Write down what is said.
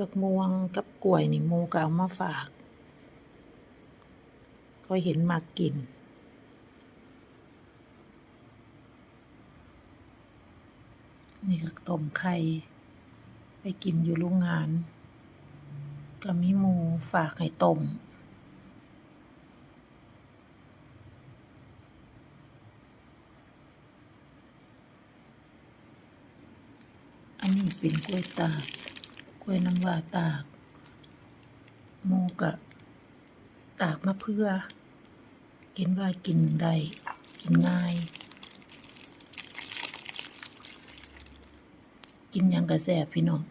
บักม่วงกับกล้วยนี่มูก็เอามาฝากก็เห็นมักกิน นี่ก็ต้มไข่ไปกินอยู่โรงงาน ก็มีมูฝากให้ต้มอันนี้เป็นกล้วยตาก กล้วยน้ำว้าตากหมูกะตากมาเพื่อ กินว่ากินได้กินง่าย กินยังกระแสบพี่น้อง